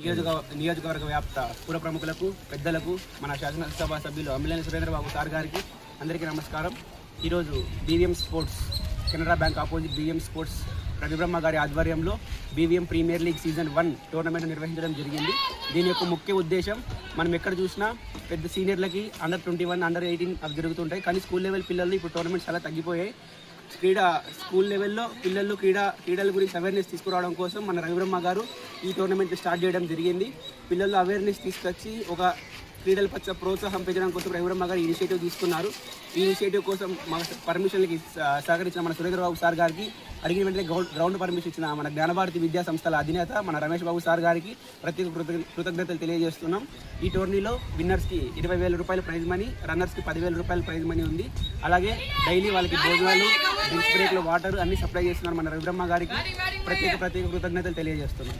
నియోజక నియోజకవర్గ వ్యాప్త పుర ప్రముఖులకు పెద్దలకు మన శాసనసభ సభ్యులు అమ్మిలేని సురేంద్రబాబు సార్ గారికి అందరికీ నమస్కారం. ఈరోజు BVM sports Canara bank opposite BVM sports Ravibrahma గారి ఆధ్వర్యంలో BVM premier league season one tournament నిర్వహించడం జరిగింది. దీని యొక్క ముఖ్య ఉద్దేశం మనం ఎక్కడ చూసినా పెద్ద సీనియర్లకి under twenty one under eighteen అవి జరుగుతుంటాయి. కానీ స్కూల్ లెవెల్ పిల్లలు ఇప్పుడు టోర్నమెంట్స్ చాలా తగ్గిపోయాయి. క్రీడా స్కూల్ లెవెల్లో పిల్లలు క్రీడా క్రీడల గురించి అవేర్నెస్ తీసుకురావడం కోసం మన రవిబ్రహ్మ గారు ఈ టోర్నమెంట్ స్టార్ట్ చేయడం జరిగింది. పిల్లల్లో అవేర్నెస్ తీసుకొచ్చి ఒక క్రీడల పట్ల ప్రోత్సాహం పెంచడం కోసం రవిబ్రహ్మ గారు ఇనిషియేటివ్ తీసుకున్నారు. ఈ ఇనిషియేటివ్ కోసం మా పర్మిషన్లకి సహకరించిన మన సురేంద్రబాబు సార్ గారికి అడిగిన వెంటనే గ్రౌండ్ పర్మిషన్ ఇచ్చిన మన జ్ఞానభారతి విద్యా సంస్థల అధినేత మన రమేష్ బాబు సార్ గారికి ప్రత్యేక కృతజ్ఞతలు తెలియజేస్తున్నాం. ఈ టోర్నీలో విన్నర్స్కి ఇరవై వేల రూపాయల ప్రైజ్ మనీ రన్నర్స్కి పదివేల రూపాయల ప్రైజ్ మనీ ఉంది. అలాగే డైలీ వాళ్ళకి భోజనాలు డ్రింక్స్ బ్రేక్లు వాటర్ అన్ని సప్లై చేస్తున్నారు మన రవిబ్రహ్మ గారికి. ప్రత్యేక ప్రత్యేక కృతజ్ఞతలు తెలియజేస్తున్నాం.